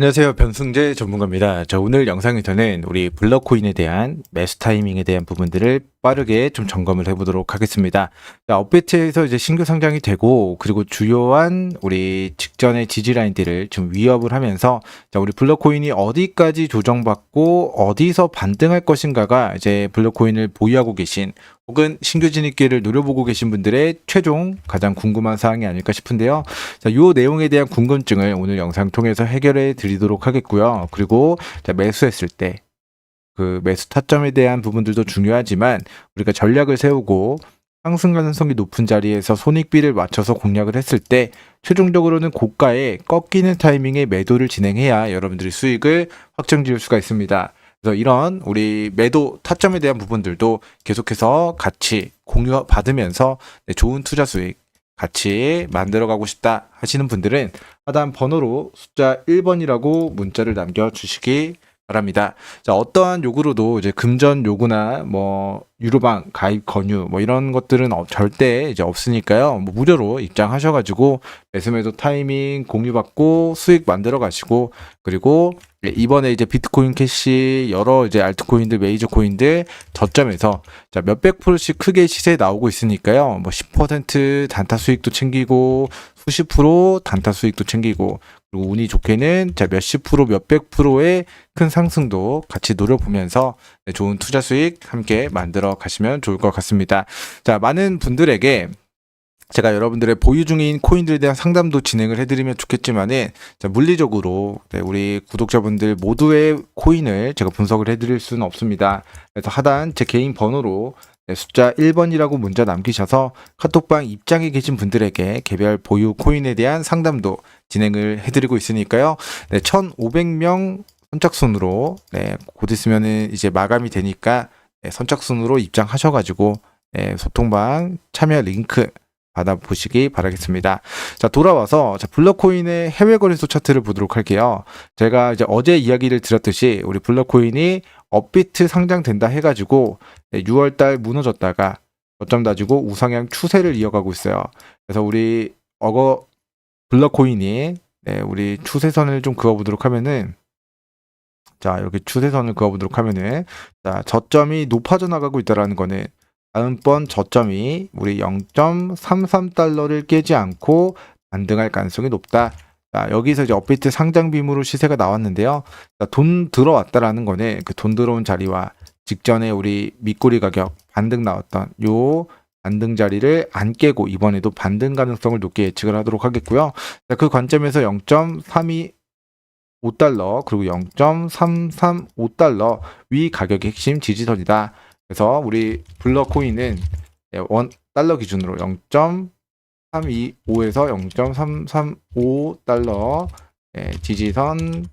안녕하세요. 변승재 전문가입니다. 자, 오늘 영상에서는 우리 블럭코인에 대한 매수 타이밍에 대한 부분들을 빠르게 좀 점검을 해보도록 하겠습니다. 자, 업비트에서 이제 신규 상장이 되고, 그리고 주요한 우리 직전의 지지 라인들을 좀 위협을 하면서, 자, 우리 블럭코인이 어디까지 조정받고, 어디서 반등할 것인가가 이제 블럭코인을 보유하고 계신 혹은 신규 진입기를 노려보고 계신 분들의 최종 가장 궁금한 사항이 아닐까 싶은데요. 자, 요 내용에 대한 궁금증을 오늘 영상 통해서 해결해 드리도록 하겠고요. 그리고 자, 매수했을 때 그 매수 타점에 대한 부분들도 중요하지만 우리가 전략을 세우고 상승 가능성이 높은 자리에서 손익비를 맞춰서 공략을 했을 때 최종적으로는 고가에 꺾이는 타이밍에 매도를 진행해야 여러분들이 수익을 확정 지을 수가 있습니다. 그래서 이런 우리 매도 타점에 대한 부분들도 계속해서 같이 공유 받으면서 네, 좋은 투자 수익 같이 만들어가고 싶다 하시는 분들은 하단 번호로 숫자 1번이라고 문자를 남겨주시기 바랍니다. 자, 어떠한 요구로도 이제 금전 요구나 뭐 유료방 가입 권유 뭐 이런 것들은 어- 절대 이제 없으니까요. 뭐 무료로 입장하셔가지고 매수 매도 타이밍 공유받고 수익 만들어 가시고 그리고 예, 이번에 이제 비트코인 캐시 여러 이제 알트코인들 메이저 코인들 저점에서 자 몇백 프로씩 크게 시세 나오고 있으니까요. 뭐 10% 단타 수익도 챙기고 수십 프로 단타 수익도 챙기고 그리고 운이 좋게는 자 몇십 프로 몇백 프로의 큰 상승도 같이 노려보면서 네, 좋은 투자 수익 함께 만들어 가시면 좋을 것 같습니다. 자 많은 분들에게 제가 여러분들의 보유 중인 코인들에 대한 상담도 진행을 해드리면 좋겠지만은 자, 물리적으로 네, 우리 구독자분들 모두의 코인을 제가 분석을 해드릴 수는 없습니다. 그래서 하단 제 개인 번호로 네, 숫자 1번이라고 문자 남기셔서 카톡방 입장에 계신 분들에게 개별 보유 코인에 대한 상담도 진행을 해드리고 있으니까요. 네, 1,500명 선착순으로 네, 곧 있으면은 이제 마감이 되니까 네, 선착순으로 입장하셔가지고 네, 소통방 참여 링크 받아보시기 바라겠습니다. 자, 돌아와서 자, 블럭코인의 해외 거래소 차트를 보도록 할게요. 제가 이제 어제 이야기를 드렸듯이 우리 블럭코인이 업비트 상장된다 해가지고 6월달 무너졌다가 저점 다지고 우상향 추세를 이어가고 있어요. 그래서 우리 어거 블럭코인이 네, 우리 추세선을 좀 그어보도록 하면은 자 이렇게 추세선을 그어보도록 하면은 자 저점이 높아져 나가고 있다라는 거는 다음번 저점이 우리 0.33달러를 깨지 않고 반등할 가능성이 높다. 자, 여기서 이제 업비트 상장 빔으로 시세가 나왔는데요. 자, 돈 들어왔다라는 거는 그돈 들어온 자리와 직전에 우리 밑꼬리 가격 반등 나왔던 요 반등 자리를 안 깨고 이번에도 반등 가능성을 높게 예측을 하도록 하겠고요. 자, 그 관점에서 0.325달러 그리고 0.335달러 위 가격이 핵심 지지선이다. 그래서 우리 블럭코인은 예, 원 달러 기준으로 0.325에서 0.335 달러 예, 지지선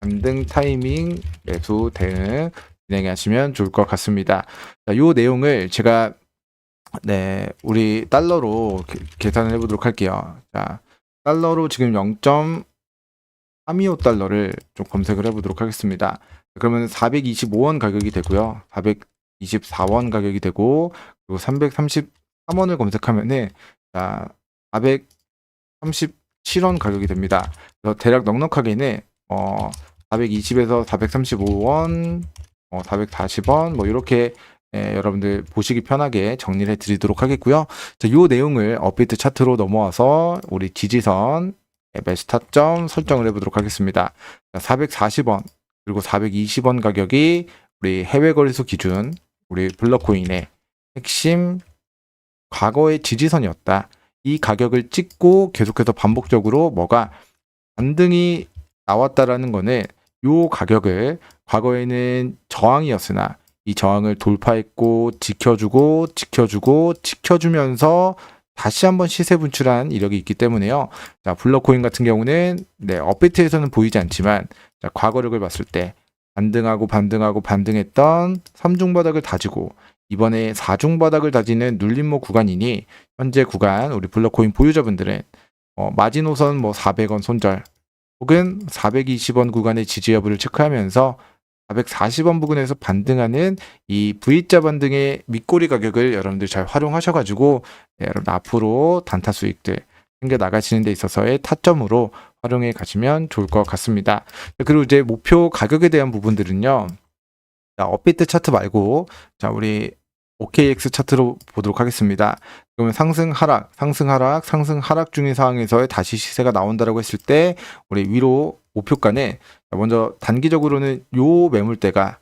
반등 타이밍 매수 대응 진행하시면 좋을 것 같습니다. 자, 요 내용을 제가 네 우리 달러로 게- 계산을 해보도록 할게요. 자 달러로 지금 0.325 달러를 좀 검색을 해보도록 하겠습니다. 그러면 425원 가격이 되고요. 424원 가격이 되고 그리고 333원을 검색하면은 자 437원 가격이 됩니다. 그래서 대략 넉넉하게는 어 420에서 435원, 어 440원 뭐 이렇게 예, 여러분들 보시기 편하게 정리를 해드리도록 하겠고요. 자, 요 내용을 업비트 차트로 넘어와서 우리 지지선 예, 매수 타점 설정을 해보도록 하겠습니다. 자, 440원 그리고 420원 가격이 우리 해외 거래소 기준 우리 블럭코인의 핵심 과거의 지지선이었다. 이 가격을 찍고 계속해서 반복적으로 뭐가 반등이 나왔다라는 거는 요 가격을 과거에는 저항이었으나 이 저항을 돌파했고 지켜주고 지켜주고 지켜주면서 다시 한번 시세 분출한 이력이 있기 때문에요. 자, 블럭코인 같은 경우는 네, 업비트에서는 보이지 않지만 자, 과거력을 봤을 때 반등하고 반등하고 반등했던 3중 바닥을 다지고 이번에 4중 바닥을 다지는 눌림목 구간이니 현재 구간 우리 블럭코인 보유자분들은 어, 마지노선 뭐 400원 손절 혹은 420원 구간의 지지 여부를 체크하면서 440원 부근에서 반등하는 이 V자 반등의 밑꼬리 가격을 여러분들 잘 활용하셔가지고 네, 여러분 앞으로 단타 수익들 챙겨 나가시는 데 있어서의 타점으로 활용해 가시면 좋을 것 같습니다. 그리고 이제 목표 가격에 대한 부분들은요. 자, 업비트 차트 말고 자, 우리 OKX 차트로 보도록 하겠습니다. 그러면 상승 하락, 상승 하락, 상승 하락 중인 상황에서 다시 시세가 나온다라고 했을 때 우리 위로 목표가는 자, 먼저 단기적으로는 요 매물대가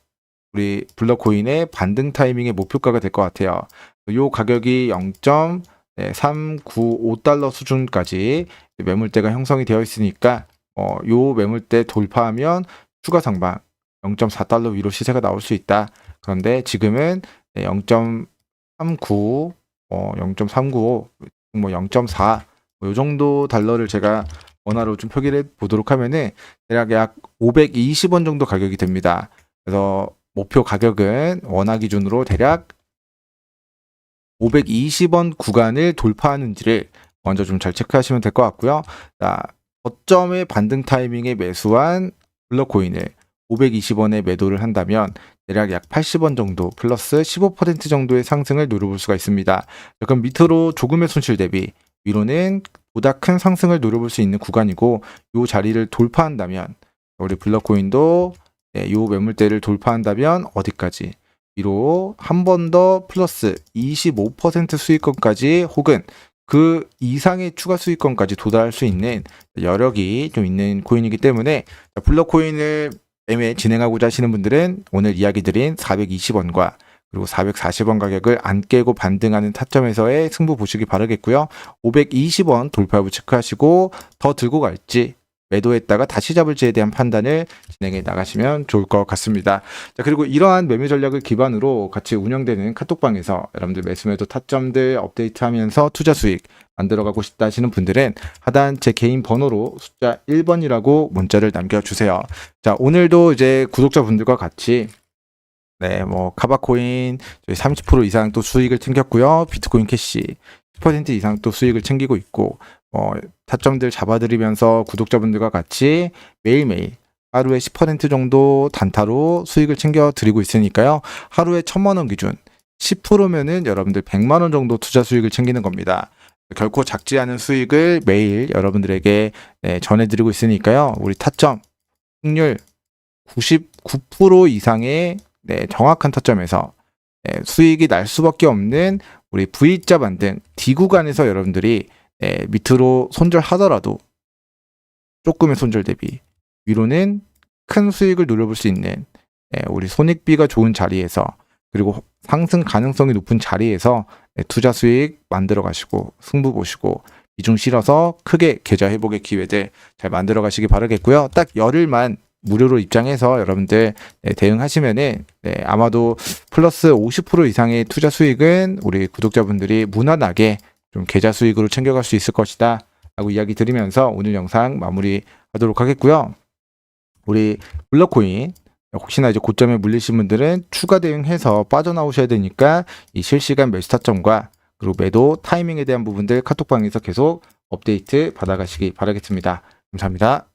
우리 블럭코인의 반등 타이밍의 목표가가 될 것 같아요. 요 가격이 0.395달러 수준까지 매물대가 형성이 되어 있으니까 어, 요 매물대 돌파하면 추가 상방 0.4달러 위로 시세가 나올 수 있다. 그런데 지금은 0.39, 어, 0.395, 뭐 0.4, 뭐 정도 달러를 제가 원화로 좀 표기를 해 보도록 하면은 대략 약 520원 정도 가격이 됩니다. 그래서 목표 가격은 원화 기준으로 대략 520원 구간을 돌파하는지를 먼저 좀 잘 체크하시면 될 것 같고요. 자, 거점의 반등 타이밍에 매수한 블럭코인을 520원에 매도를 한다면 대략 약 80원 정도 플러스 15% 정도의 상승을 노려볼 수가 있습니다. 그럼 밑으로 조금의 손실 대비 위로는 보다 큰 상승을 노려볼 수 있는 구간이고 이 자리를 돌파한다면 우리 블럭코인도 네, 이 매물대를 돌파한다면 어디까지? 위로 한 번 더 플러스 25% 수익권까지 혹은 그 이상의 추가 수익권까지 도달할 수 있는 여력이 좀 있는 코인이기 때문에 블럭코인을 매매 진행하고자 하시는 분들은 오늘 이야기 드린 420원과 그리고 440원 가격을 안 깨고 반등하는 타점에서의 승부 보시기 바라겠고요. 520원 돌파부 체크하시고 더 들고 갈지 매도했다가 다시 잡을지에 대한 판단을 진행해 나가시면 좋을 것 같습니다. 자, 그리고 이러한 매매 전략을 기반으로 같이 운영되는 카톡방에서 여러분들 매수 매도 타점들 업데이트하면서 투자 수익 만들어가고 싶다 하시는 분들은 하단 제 개인 번호로 숫자 1번이라고 문자를 남겨주세요. 자, 오늘도 이제 구독자분들과 같이 네, 뭐 카바코인 저희 30% 이상 또 수익을 챙겼고요. 비트코인 캐시 10% 이상 또 수익을 챙기고 있고 어, 타점들 잡아드리면서 구독자분들과 같이 매일매일 하루에 10% 정도 단타로 수익을 챙겨 드리고 있으니까요. 하루에 1000만 원 기준 10%면은 여러분들 100만 원 정도 투자 수익을 챙기는 겁니다. 결코 작지 않은 수익을 매일 여러분들에게 네, 전해드리고 있으니까요. 우리 타점 승률 99% 이상의 네, 정확한 타점에서 네, 수익이 날 수밖에 없는 우리 V자 반등 D 구간에서 여러분들이 네, 밑으로 손절하더라도 조금의 손절 대비 위로는 큰 수익을 노려볼 수 있는 네, 우리 손익비가 좋은 자리에서 그리고 상승 가능성이 높은 자리에서 네, 투자 수익 만들어 가시고 승부 보시고 이중 실어서 크게 계좌 회복의 기회들 잘 만들어 가시기 바라겠고요. 딱 열흘만 무료로 입장해서 여러분들 네, 대응하시면은 네, 아마도 플러스 50% 이상의 투자 수익은 우리 구독자분들이 무난하게 좀 계좌 수익으로 챙겨갈 수 있을 것이다 라고 이야기 드리면서 오늘 영상 마무리하도록 하겠고요. 우리 블럭코인 혹시나 이제 고점에 물리신 분들은 추가 대응해서 빠져나오셔야 되니까 이 실시간 매수 타점과 그리고 매도 타이밍에 대한 부분들 카톡방에서 계속 업데이트 받아가시기 바라겠습니다. 감사합니다.